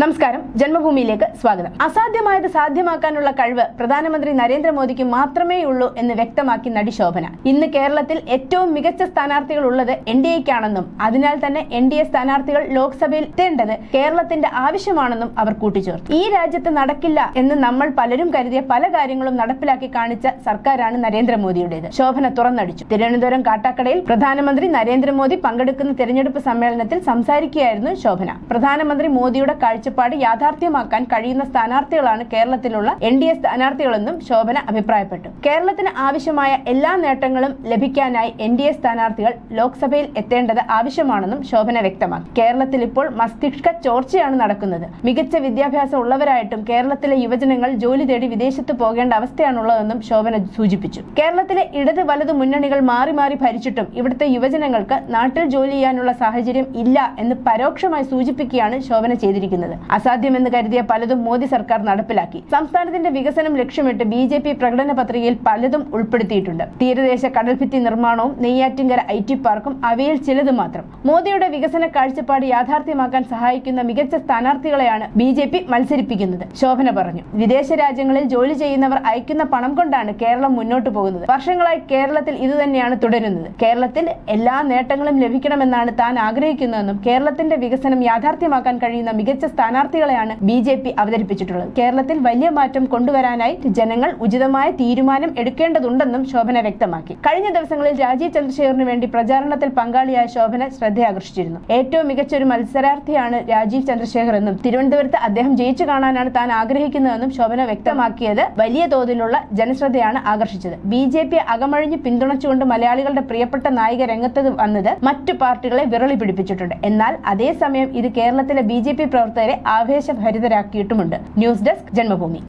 നമസ്കാരം. ജന്മഭൂമിയിലേക്ക് സ്വാഗതം. അസാധ്യമായത് സാധ്യമാക്കാനുള്ള കഴിവ് പ്രധാനമന്ത്രി നരേന്ദ്രമോദിക്ക് മാത്രമേ ഉള്ളൂ എന്ന് വ്യക്തമാക്കി നടി ശോഭന. ഇന്ന് കേരളത്തിൽ ഏറ്റവും മികച്ച സ്ഥാനാർത്ഥികൾ ഉള്ളത് എൻ ഡി എക്കാണെന്നും അതിനാൽ തന്നെ എൻ ഡി എ സ്ഥാനാർത്ഥികൾ ലോക്സഭയിൽ എത്തേണ്ടത് കേരളത്തിന്റെ ആവശ്യമാണെന്നും അവർ കൂട്ടിച്ചേർത്തു. ഈ രാജ്യത്ത് നടക്കില്ല എന്ന് നമ്മൾ പലരും കരുതിയ പല കാര്യങ്ങളും നടപ്പിലാക്കി കാണിച്ച സർക്കാരാണ് നരേന്ദ്രമോദിയുടേത്. ശോഭന തുറന്നടിച്ചു. തിരുവനന്തപുരം കാട്ടാക്കടയിൽ പ്രധാനമന്ത്രി നരേന്ദ്രമോദി പങ്കെടുക്കുന്ന തെരഞ്ഞെടുപ്പ് സമ്മേളനത്തിൽ സംസാരിക്കുകയായിരുന്നു ശോഭന. പ്രധാനമന്ത്രി മോദിയുടെ കാഴ്ചപ്പാട് യാഥാർത്ഥ്യമാക്കാൻ കഴിയുന്ന സ്ഥാനാർത്ഥികളാണ് കേരളത്തിലുള്ള എൻ ഡി എ സ്ഥാനാർത്ഥികളെന്നും ശോഭന അഭിപ്രായപ്പെട്ടു. കേരളത്തിന് ആവശ്യമായ എല്ലാ നേട്ടങ്ങളും ലഭിക്കാനായി എൻ ഡി എ സ്ഥാനാർത്ഥികൾ ലോക്സഭയിൽ എത്തേണ്ടത് ആവശ്യമാണെന്നും ശോഭന വ്യക്തമാക്കി. കേരളത്തിൽ ഇപ്പോൾ മസ്തിഷ്ക ചോർച്ചയാണ് നടക്കുന്നത്. മികച്ച വിദ്യാഭ്യാസം ഉള്ളവരായിട്ടും കേരളത്തിലെ യുവജനങ്ങൾ ജോലി തേടി വിദേശത്ത് പോകേണ്ട അവസ്ഥയാണുള്ളതെന്നും ശോഭന സൂചിപ്പിച്ചു. കേരളത്തിലെ ഇടത് വലത് മുന്നണികൾ മാറി മാറി ഭരിച്ചിട്ടും ഇവിടുത്തെ യുവജനങ്ങൾക്ക് നാട്ടിൽ ജോലി ചെയ്യാനുള്ള സാഹചര്യം ഇല്ല എന്ന് പരോക്ഷമായി സൂചിപ്പിക്കുകയാണ് ശോഭന ചെയ്തിരിക്കുന്നത്. അസാധ്യമെന്ന് കരുതിയ പലതും മോദി സർക്കാർ നടപ്പിലാക്കി. സംസ്ഥാനത്തിന്റെ വികസനം ലക്ഷ്യമിട്ട് ബി ജെ പി പ്രകടന പത്രികയിൽ പലതും ഉൾപ്പെടുത്തിയിട്ടുണ്ട്. തീരദേശ കടൽഭിത്തി നിർമ്മാണവും നെയ്യാറ്റിങ്കര ഐ ടി പാർക്കും അവയിൽ ചിലത് മാത്രം. മോദിയുടെ വികസന കാഴ്ചപ്പാട് യാഥാർത്ഥ്യമാക്കാൻ സഹായിക്കുന്ന മികച്ച സ്ഥാനാർത്ഥികളെയാണ് ബി ജെ പി മത്സരിപ്പിക്കുന്നത്. ശോഭന പറഞ്ഞു. വിദേശ രാജ്യങ്ങളിൽ ജോലി ചെയ്യുന്നവർ അയക്കുന്ന പണം കൊണ്ടാണ് കേരളം മുന്നോട്ട് പോകുന്നത്. വർഷങ്ങളായി കേരളത്തിൽ ഇതുതന്നെയാണ് തുടരുന്നത്. കേരളത്തിൽ എല്ലാ നേട്ടങ്ങളും ലഭിക്കണമെന്നാണ് താൻ ആഗ്രഹിക്കുന്നതെന്നും കേരളത്തിന്റെ വികസനം യാഥാർത്ഥ്യമാക്കാൻ കഴിയുന്ന മികച്ച സ്ഥാനാർത്ഥികളെയാണ് ബി ജെ പി അവതരിപ്പിച്ചിട്ടുള്ളത്. കേരളത്തിൽ വലിയ മാറ്റം കൊണ്ടുവരാനായി ജനങ്ങൾ ഉചിതമായ തീരുമാനം എടുക്കേണ്ടതുണ്ടെന്നും ശോഭന വ്യക്തമാക്കി. കഴിഞ്ഞ ദിവസങ്ങളിൽ രാജീവ് ചന്ദ്രശേഖറിന് വേണ്ടി പ്രചാരണത്തിൽ പങ്കാളിയായ ശോഭന ശ്രദ്ധയാകർഷിച്ചിരുന്നു. ഏറ്റവും മികച്ച ഒരു മത്സരാർത്ഥിയാണ് രാജീവ് ചന്ദ്രശേഖർ എന്നും തിരുവനന്തപുരത്ത് അദ്ദേഹം ജയിച്ചു കാണാനാണ് താൻ ആഗ്രഹിക്കുന്നതെന്നും ശോഭന വ്യക്തമാക്കിയത് വലിയ തോതിലുള്ള ജനശ്രദ്ധയാണ് ആകർഷിച്ചത്. ബി ജെ പി അകമഴിഞ്ഞ് പിന്തുണച്ചുകൊണ്ട് മലയാളികളുടെ പ്രിയപ്പെട്ട നായിക രംഗത്ത് വന്നത് മറ്റു പാർട്ടികളെ വിരളി പിടിപ്പിച്ചിട്ടുണ്ട്. എന്നാൽ അതേസമയം ഇത് കേരളത്തിലെ ബി ജെ പി പ്രവർത്തകരെ ആവേശഭരിതരാക്കിയിട്ടുമുണ്ട്. News desk Janmabhumi.